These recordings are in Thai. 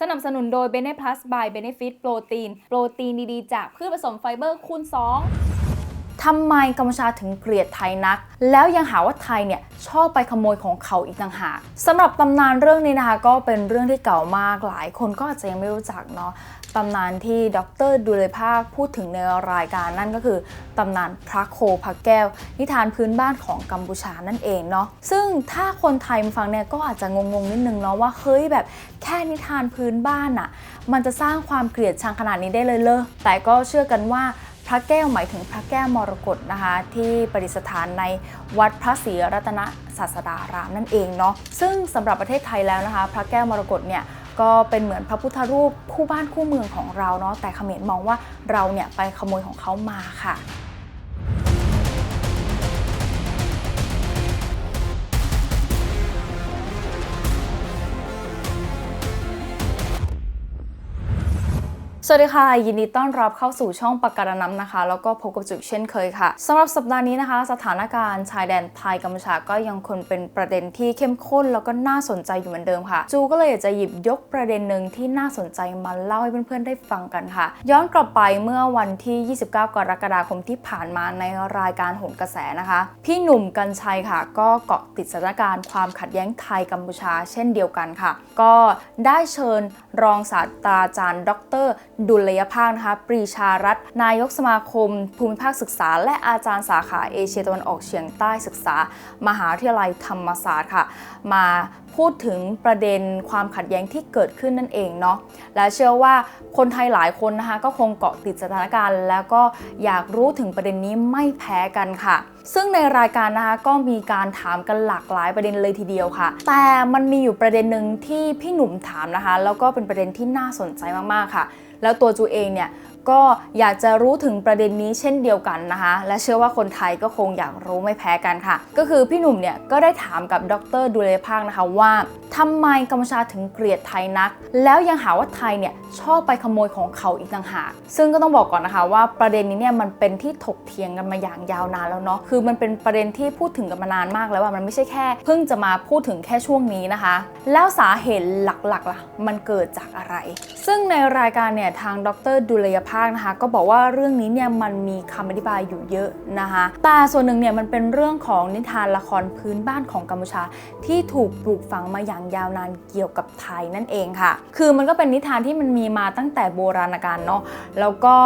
สนับสนุนโดย Bene Plus by Benefit โปรตีน โปรตีนดีๆ จากพืชผสมไฟเบอร์คูณ 2ทำไมกัมพูชาถึงเกลียดไทยนัก แล้วยังหาว่าไทยเนี่ยชอบไปขโมยของเขาอีกต่างหากสำหรับตำนานเรื่องนี้นะคะ ก็เป็นเรื่องที่เก่ามากหลายคนก็อาจจะยังไม่รู้จักเนาะ ตำนานที่ดรดูเลภาคพูดถึงในรายการนั่นก็คือตำนานพระโคพระแก้ว นิทานพื้นบ้านของกัมพูชานั่นเองเนาะซึ่งถ้าคนไทยมาฟังเนี่ยก็อาจจะงงๆนิดนึงเนาะว่าเฮ้ยแบบแค่นิทานพื้นบ้านอะมันจะสร้างความเกลียดชังขนาดนี้ได้เลยเลอแต่ก็เชื่อกันว่าพระแก้วหมายถึงพระแก้วมรกตนะคะ ที่ประดิษฐานในวัดพระศรีรัตนศาสดารามนั่นเองเนาะซึ่งสำหรับประเทศไทยแล้วนะคะ พระแก้วมรกตเนี่ย ก็เป็นเหมือนพระพุทธรูปคู่บ้านคู่เมืองของเราเนาะแต่เขมรมองว่าเราเนี่ยไปขโมยของเขามาค่ะ สวัสดีค่ะ ยินดีต้อนรับเข้าสู่ช่องปากการน้ำนะคะ แล้วก็พบกับจุกเช่นเคยค่ะสำหรับสัปดาห์นี้นะคะ สถานการณ์ชายแดนไทยกัมพูชาก็ยังคงเป็นประเด็นที่เข้มข้นแล้วก็น่าสนใจอยู่เหมือนเดิมค่ะ จูก็เลยอยากจะหยิบยกประเด็นหนึ่งที่น่าสนใจมาเล่าให้เพื่อนๆได้ฟังกันค่ะ ย้อนกลับไปเมื่อวันที่ 29 กรกฎาคมที่ผ่านมาในรายการหนกระแสนะคะ พี่หนุ่มกัญชัยค่ะ ก็เกาะติดสถานการณ์ความขัดแย้งไทยกัมพูชา เช่นเดียวกันค่ะ ก็ได้เชิญรองศาสตราจารย์ ดรดุลยภาคนะคะปรีชารัตนายกสมาคม ภูมิภาคศึกษา และอาจารย์สาขาเอเชียตะวันออกเฉียงใต้ศึกษา มหาวิทยาลัยธรรมศาสตร์ค่ะ มาพูดถึงประเด็นความขัดแย้งที่เกิดขึ้นนั่นเองเนาะและเชื่อว่าคนไทยหลายคนนะคะก็คงเกาะติดสถานการณ์ แล้วก็อยากรู้ถึงประเด็นนี้ไม่แพ้กันค่ะ ซึ่งในรายการนะคะก็มีการถามกันหลากหลายประเด็นเลยทีเดียวค่ะ แต่มันมีอยู่ประเด็นหนึ่งที่พี่หนุ่มถามนะคะ แล้วก็เป็นประเด็นที่น่าสนใจมากๆค่ะ แล้วตัวจูเองเนี่ย ก็อยากจะรู้ถึงประเด็นนี้เช่นเดียวกันนะคะ และเชื่อว่าคนไทยก็คงอยากรู้ไม่แพ้กันค่ะ ก็คือพี่หนุ่มเนี่ยก็ได้ถามกับดรดูเลภาคนะคะว่าทำไมกัมพูชาถึงเกลียดไทยนัก แล้วยังหาว่าไทยเนี่ยชอบไปขโมยของเขาอีกต่างหากซึ่งก็ต้องบอกก่อนนะคะว่าประเด็นนี้เนี่ยมันเป็นที่ถกเถียงกันมาอย่างยาวนานแล้วเนาะคือมันเป็นประเด็นที่พูดถึงกันมานานมากแล้วว่ามันไม่ใช่แค่ เพิ่งจะมาพูดถึงแค่ช่วงนี้นะคะ แล้วสาเหตุหลักๆล่ะมันเกิดจากอะไร ซึ่งในรายการเนี่ยทางดรดุลยภาคนะคะ ก็บอกว่าเรื่องนี้เนี่ยมันมีคำอธิบายอยู่เยอะนะคะแต่ส่วนหนึ่งเนี่ยมันเป็นเรื่องของนิทานละครพื้นบ้านของกัมพูชา ที่ถูกปลูกฝังมาอย่างยาวนานเกี่ยวกับไทยนั่นเองค่ะ คือมันก็เป็นนิทานที่มันมีมาตั้งแต่โบราณกาลเนาะแล้วก็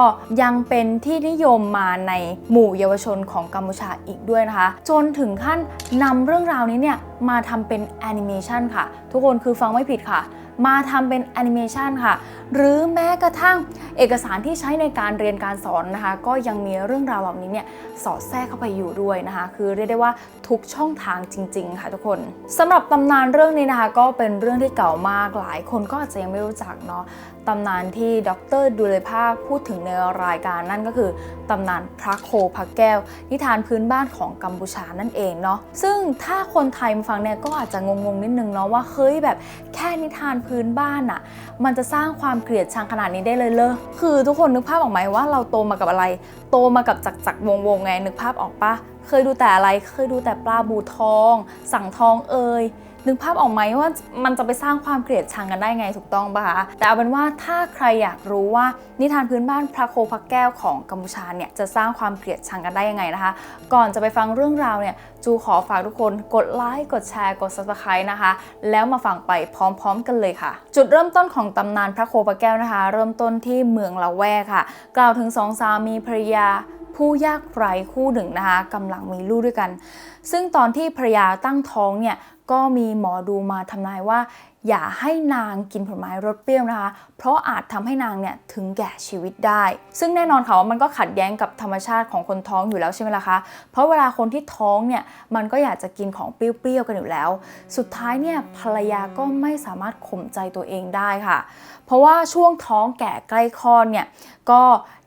ยังเป็นที่นิยมมาในหมู่เยาวชนของกัมพูชาอีกด้วยนะคะ จนถึงขั้นนำเรื่องราวนี้เนี่ยมาทำเป็นแอนิเมชันค่ะ ทุกคนคือฟังไม่ผิดค่ะ มาทำเป็นแอนิเมชันค่ะ หรือแม้กระทั่งเอกสารที่ใช้ในการเรียนการสอนนะคะ ก็ยังมีเรื่องราวแบบนี้เนี่ยสอดแทรกเข้าไปอยู่ด้วยนะคะ คือเรียกได้ว่าทุกช่องทางจริง ๆ ค่ะทุกคนสำหรับตำนานเรื่องนี้นะคะ ก็เป็นเรื่องที่เก่ามากหลายคนก็อาจจะยังไม่รู้จักเนาะตำนานที่ดรดูเลภาคพูดถึงในรายการนั่นก็คือตำนานพระโคพระแก้ว นิทานพื้นบ้านของกัมพูชานั่นเองเนาะซึ่งถ้าคนไทยมาฟังเนี่ยก็อาจจะงงๆนิดนึงเนาะว่าเฮ้ยแบบแค่นิทานพื้นบ้านอะมันจะสร้างความเกลียดชังขนาดนี้ได้เลยเลยคือทุกคนนึกภาพออกไหมว่าเราโตมากับอะไร โตมากับจักจักรวงวงไงนึกภาพออกปะเคยดูแต่อะไรเคยดูแต่ปลาบูทอง สั่งทองเอ่ย นึกภาพออกไหมว่ามันจะไปสร้างความเกลียดชังกันได้ไงถูกต้องปะคะแต่เอาเป็นว่าถ้าใครอยากรู้ว่านิทานพื้นบ้านพระโคพระแก้วของกัมพูชาเนี่ยจะสร้างความเกลียดชังกันได้ยังไงนะคะ ก่อนจะไปฟังเรื่องราวเนี่ยจูขอฝากทุกคนกดไลค์กดแชร์กด subscribe นะคะ แล้วมาฟังไปพร้อมๆกันเลยค่ะ จุดเริ่มต้นของตำนานพระโคพระแก้วนะคะ เริ่มต้นที่เมืองละแวกค่ะ กล่าวถึงสองสามีภรรยาผู้ยากไร้คู่หนึ่งนะคะกำลังมีลูกด้วยกัน ซึ่งตอนที่ภรรยาตั้งท้องเนี่ย ก็มีหมอดูมาทำนายว่าอย่าให้นางกินผลไม้รสเปรี้ยวนะคะ เพราะอาจทำให้นางเนี่ยถึงแก่ชีวิตได้ ซึ่งแน่นอนค่ะว่ามันก็ขัดแย้งกับธรรมชาติของคนท้องอยู่แล้วใช่ไหมล่ะคะ เพราะเวลาคนที่ท้องเนี่ยมันก็อยากจะกินของเปรี้ยวๆกันอยู่แล้ว สุดท้ายเนี่ยภรรยาก็ไม่สามารถข่มใจตัวเองได้ค่ะ เพราะว่าช่วงท้องแก่ใกล้คลอดเนี่ยก็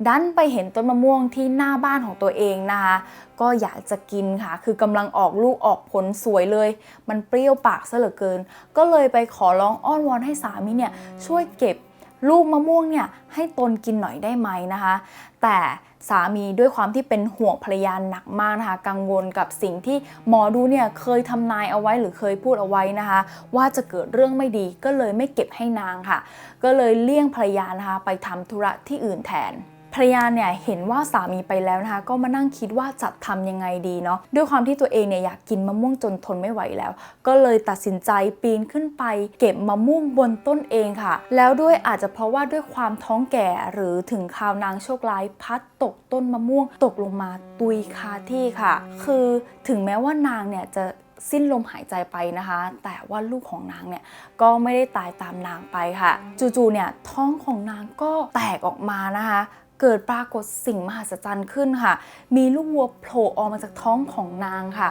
ดันไปเห็นต้นมะม่วงที่หน้าบ้านของตัวเองนะคะ ก็อยากจะกินค่ะ คือกำลังออกลูกออกผลสวยเลย มันเปรี้ยวปากซะเหลือเกิน ก็เลยไปขออร้องอ้อนวอนให้สามีเนี่ยช่วยเก็บลูกมะม่วงเนี่ยให้ตนกินหน่อยได้ไหมนะคะ แต่สามีด้วยความที่เป็นห่วงภรรยาหนักมากนะคะ กังวลกับสิ่งที่หมอดูเนี่ยเคยทำนายเอาไว้หรือเคยพูดเอาไว้นะคะ ว่าจะเกิดเรื่องไม่ดีก็เลยไม่เก็บให้นางค่ะ ก็เลยเลี่ยงภรรยานะคะไปทำธุระที่อื่นแทน ภรรยาเนี่ยเห็นว่าสามีไปแล้วนะคะ ก็มานั่งคิดว่าจะทำยังไงดีเนาะด้วยความที่ตัวเองเนี่ยอยากกินมะม่วงจนทนไม่ไหวแล้ว ก็เลยตัดสินใจปีนขึ้นไป เก็บมะม่วงบนต้นเองค่ะ แล้วด้วยอาจจะเพราะว่าด้วยความท้องแก่หรือถึงคราวนางโชคร้ายพัดตกต้นมะม่วงตกลงมาตุยคาที่ค่ะ คือถึงแม้ว่านางเนี่ยจะสิ้นลมหายใจไปนะคะ แต่ว่าลูกของนางเนี่ยก็ไม่ได้ตายตามนางไปค่ะ จู่ๆเนี่ยท้องของนางก็แตกออกมานะคะ เกิดปรากฏสิ่งมหัศจรรย์ขึ้นค่ะ มีลูกวัวโผล่ออกมาจากท้องของนางค่ะ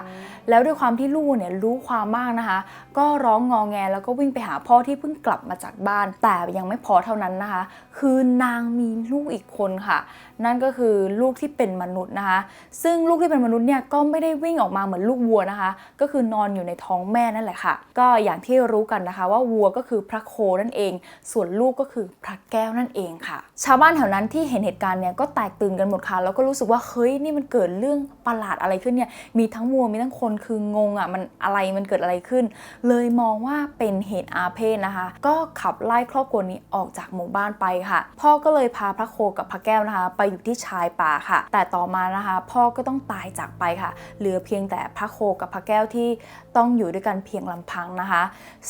แล้วด้วยความที่ลูกเนี่ยรู้ความมากนะคะ ก็ร้องงอแงแล้วก็วิ่งไปหาพ่อที่เพิ่งกลับมาจากบ้าน แต่ยังไม่พอเท่านั้นนะคะ คือนางมีลูกอีกคนค่ะ นั่นก็คือลูกที่เป็นมนุษย์นะคะ ซึ่งลูกที่เป็นมนุษย์เนี่ยก็ไม่ได้วิ่งออกมาเหมือนลูกวัวนะคะ ก็คือนอนอยู่ในท้องแม่นั่นแหละค่ะ ก็อย่างที่รู้กันนะคะ ว่าวัวก็คือพระโคนั่นเอง ส่วนลูกก็คือพระแก้วนั่นเองค่ะ ชาวบ้านแถวนั้นที่เห็นเหตุการณ์เนี่ยก็แตกตื่นกันหมดค่ะ แล้วก็รู้สึกว่าเฮ้ยนี่มันเกิดเรื่องประหลาดอะไรขึ้นเนี่ย มีทั้งวัวมีทั้งคนคืองงอะมันอะไรมันเกิดอะไรขึ้น เลยมองว่าเป็นเหตุอาเพศนะคะ ก็ขับไล่ครอบครัวนี้ออกจากหมู่บ้านไปค่ะ พ่อก็เลยพาพระโคกับพระแก้วนะคะ ไปอยู่ที่ชายป่าค่ะ แต่ต่อมานะคะ พ่อก็ต้องตายจากไปค่ะ เหลือเพียงแต่พระโคกับพระแก้วที่ต้องอยู่ด้วยกันเพียงลำพังนะคะ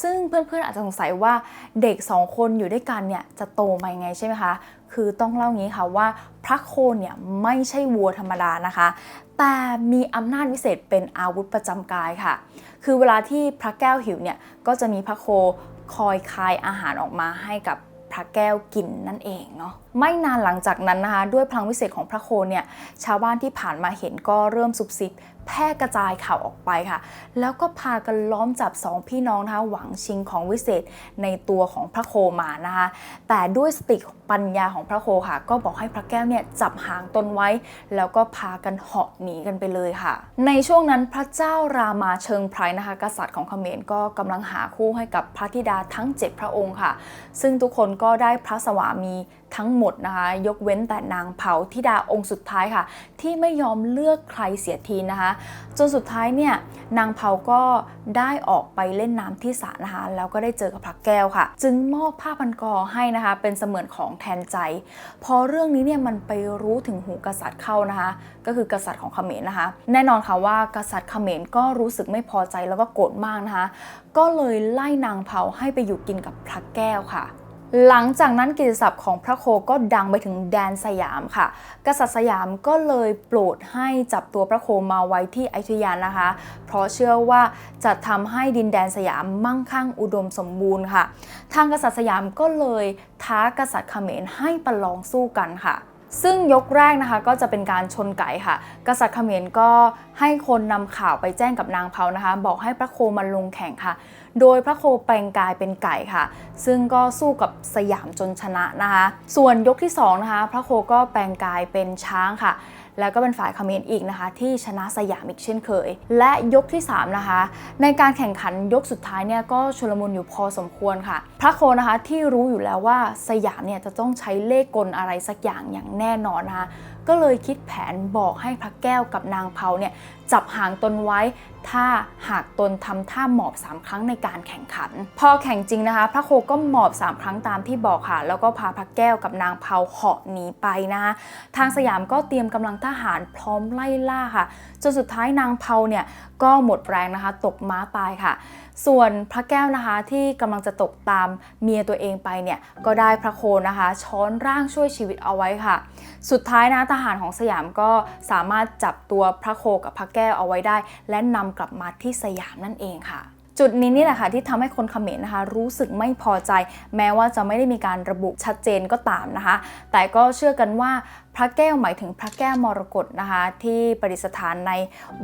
ซึ่งเพื่อนๆอาจจะสงสัยว่าเด็กสองคนอยู่ด้วยกันเนี่ยจะโตมายังไงใช่ไหมคะคือต้องเล่างี้ค่ะว่าพระโคเนี่ยไม่ใช่วัวธรรมดานะคะ แต่มีอำนาจวิเศษเป็นอาวุธประจำกายค่ะ คือเวลาที่พระแก้วหิวเนี่ยก็จะมีพระโคคอยคายอาหารออกมาให้กับ พระแก้วกินนั่นเองเนาะไม่นานหลังจากนั้นนะคะ ด้วยพลังวิเศษของพระโคเนี่ยชาวบ้านที่ผ่านมาเห็นก็เริ่มซุบซิบ แพร่กระจายข่าวออกไปค่ะ แล้วก็พากันล้อมจับสองพี่น้องนะคะหวังชิงของวิเศษในตัวของพระโคมานะคะ แต่ด้วยสติปัญญาของพระโคค่ะ ก็บอกให้พระแก้วเนี่ยจับหางตนไว้ แล้วก็พากันเหาะหนีกันไปเลยค่ะ ในช่วงนั้นพระเจ้ารามาเชิงไพรนะคะ กษัตริย์ของเขมรก็กำลังหาคู่ให้กับพระธิดาทั้ง 7 พระองค์ค่ะ ซึ่งทุกคนก็ได้พระสวามีทั้งหมดนะคะ ยกเว้นแต่นางเผาธิดาองค์สุดท้ายค่ะ ที่ไม่ยอมเลือกใครเสียทีนะคะจนสุดท้ายเนี่ยนางเผาก็ได้ออกไปเล่นน้ำที่สระนะคะแล้วก็ได้เจอกับพระแก้วค่ะ จึงมอบผ้าพันคอให้นะคะ เป็นเสมือนของแทนใจ พอเรื่องนี้เนี่ยมันไปรู้ถึงหูกษัตริย์เข้านะคะ ก็คือกษัตริย์ของเขมรนะคะ แน่นอนค่ะว่ากษัตริย์เขมรก็รู้สึกไม่พอใจแล้วก็โกรธมากนะคะ ก็เลยไล่นางเผาให้ไปอยู่กินกับพระแก้วค่ะ หลังจากนั้นกิตติศัพท์ของพระโคก็ดังไปถึงแดนสยามค่ะ กษัตริย์สยามก็เลยโปรดให้จับตัวพระโคมาไว้ที่อยุธยานะคะ เพราะเชื่อว่าจะทำให้ดินแดนสยามมั่งคั่งอุดมสมบูรณ์ค่ะ ทางกษัตริย์สยามก็เลยท้ากษัตริย์เขมรให้ประลองสู้กันค่ะ ซึ่งยกแรกนะคะก็จะเป็นการชนไก่ค่ะ กษัตริย์เขมรก็ให้คนนำข่าวไปแจ้งกับนางเผานะคะ บอกให้พระโคมาลงแข่งค่ะ โดยพระโคแปลงกายเป็นไก่ค่ะ ซึ่งก็สู้กับสยามจนชนะนะคะ ส่วนยกที่2นะคะพระโคก็แปลงกายเป็นช้างค่ะ แล้วก็เป็นฝ่ายเขมรอีกนะคะ ที่ชนะสยามอีกเช่นเคย และยกที่ 3 นะคะ ในการแข่งขันยกสุดท้ายเนี่ยก็ชุลมุนอยู่พอสมควรค่ะ พระโคนะคะที่รู้อยู่แล้วว่าสยามเนี่ยจะต้องใช้เลขกลอะไรสักอย่างอย่างแน่นอนนะคะก็เลยคิดแผนบอกให้พระแก้วกับนางเผาเนี่ยจับหางตนไว้ ถ้าหากตนทำท่าหมอบ 3 ครั้งในการแข่งขัน พอแข่งจริงนะคะ พระโคก็หมอบ 3 ครั้งตามที่บอกค่ะ แล้วก็พาพระแก้วกับนางเผาเหาะหนีไปนะคะทางสยามก็เตรียมกำลังทหารพร้อมไล่ล่าค่ะ จนสุดท้ายนางเผาเนี่ยก็หมดแรงนะคะ ตกม้าตายค่ะส่วนพระแก้วนะคะที่กำลังจะตกตามเมียตัวเองไปเนี่ยก็ได้พระโคนะคะ ช้อนร่างช่วยชีวิตเอาไว้ค่ะ สุดท้ายนะทหารของสยามก็สามารถจับตัวพระโคกับพระแก้วเอาไว้ได้ และนำกลับมาที่สยามนั่นเองค่ะจุดนี้นี่แหละค่ะที่ทำให้คนเขมรนะคะ รู้สึกไม่พอใจ แม้ว่าจะไม่ได้มีการระบุชัดเจนก็ตามนะคะ แต่ก็เชื่อกันว่าพระแก้วหมายถึงพระแก้วมรกตนะคะที่ประดิษฐานใน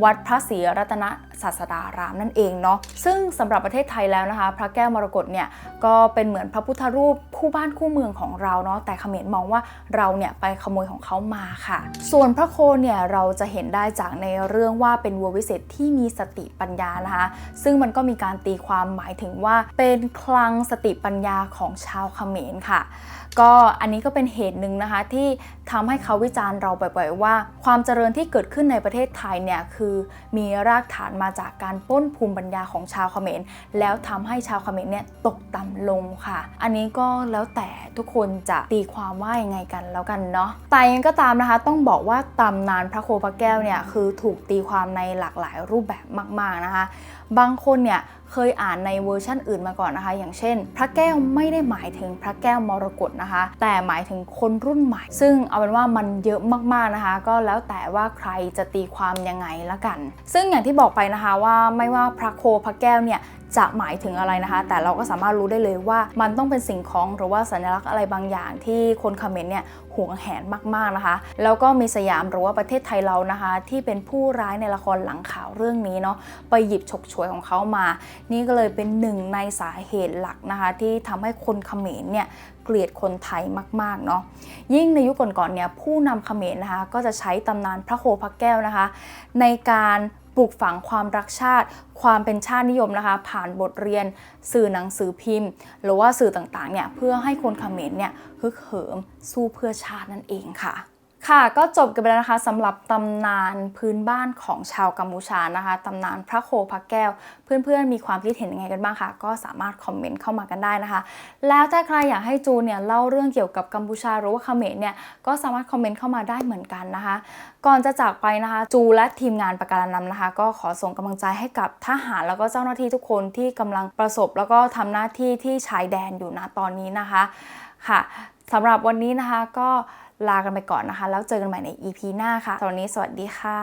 วัดพระศรีรัตนศาสดารามนั่นเองเนาะซึ่งสำหรับประเทศไทยแล้วนะคะ พระแก้วมรกตเนี่ยก็เป็นเหมือนพระพุทธรูปคู่บ้านคู่เมืองของเราเนาะแต่เขมรมองว่าเราเนี่ยไปขโมยของเขามาค่ะ ส่วนพระโคเนี่ยเราจะเห็นได้จากในเรื่องว่าเป็นวัววิเศษที่มีสติปัญญานะคะ ซึ่งมันก็มีการตีความหมายถึงว่าเป็นคลังสติปัญญาของชาวเขมรค่ะ ก็อันนี้ก็เป็นเหตุหนึ่งนะคะที่ทำให้เขาวิจารณ์เราบ่อยๆว่า ความเจริญที่เกิดขึ้นในประเทศไทยเนี่ยคือมีรากฐานมาจากการป้นภูมิปัญญาของชาวเขมร แล้วทำให้ชาวเขมรเนี่ยตกต่ำลงค่ะ อันนี้ก็แล้วแต่ทุกคนจะตีความว่ายังไงกันแล้วกันเนาะแต่ยังก็ตามนะคะ ต้องบอกว่าตำนานพระโคพระแก้วเนี่ยคือถูกตีความในหลากหลายรูปแบบมาก ๆนะคะ บางคนเนี่ยเคยอ่านในเวอร์ชั่นอื่นมาก่อนนะคะ อย่างเช่น พระแก้วไม่ได้หมายถึงพระแก้วมรกตนะคะ แต่หมายถึงคนรุ่นใหม่ ซึ่งเอาเป็นว่ามันเยอะมากๆนะคะ ก็แล้วแต่ว่าใครจะตีความยังไงละกัน ซึ่งอย่างที่บอกไปนะคะว่าไม่ว่าพระโคพระแก้วเนี่ยจะหมายถึงอะไรนะคะ แต่เราก็สามารถรู้ได้เลยว่ามันต้องเป็นสิ่งของหรือว่าสัญลักษณ์อะไรบางอย่างที่คนคอมเมนต์เนี่ยหวงแหนมากๆนะคะ แล้วก็มีสยามหรือว่าประเทศไทยเรานะคะ ที่เป็นผู้ร้ายในละครหลังข่าวเรื่องนี้เนาะไปหยิบฉกฉวยของเขามา นี่ก็เลยเป็นหนึ่งในสาเหตุหลักนะคะ ที่ทำให้คนเขมรเนี่ยเกลียดคนไทยมากๆเนาะยิ่งในยุคก่อนๆเนี่ยผู้นำเขมรนะคะ ก็จะใช้ตำนานพระโคพระแก้วนะคะ ในการ ปลูกฝังความรักชาติ ความเป็นชาตินิยมนะคะ ผ่านบทเรียน สื่อหนังสือพิมพ์ หรือว่าสื่อต่างๆเนี่ยเพื่อให้คนเขมรเนี่ยฮึกเหิมสู้เพื่อชาตินั่นเองค่ะ ค่ะก็จบกันไปแล้วนะคะสำหรับตำนานพื้นบ้านของชาวกัมพูชานะคะตำนานพระโคพระแก้ว เพื่อนๆ มีความคิดเห็นยังไงกันบ้างคะก็สามารถคอมเมนต์เข้ามากันได้นะคะ แล้วถ้าใครอยากให้จูเนี่ยเล่าเรื่องเกี่ยวกับกัมพูชาหรือว่าเขมรเนี่ยก็สามารถคอมเมนต์เข้ามาได้เหมือนกันนะคะ ก่อนจะจากไปนะคะ จูและทีมงานประการนำนะคะ ก็ขอส่งกำลังใจให้กับทหารแล้วก็เจ้าหน้าที่ทุกคนที่กำลังประสบ แล้วก็ทำหน้าที่ที่ชายแดนอยู่นะตอนนี้นะคะค่ะสำหรับวันนี้นะคะก็ ลากันไปก่อนนะคะ แล้วเจอกันใหม่ใน EP หน้าค่ะ ตอนนี้สวัสดีค่ะ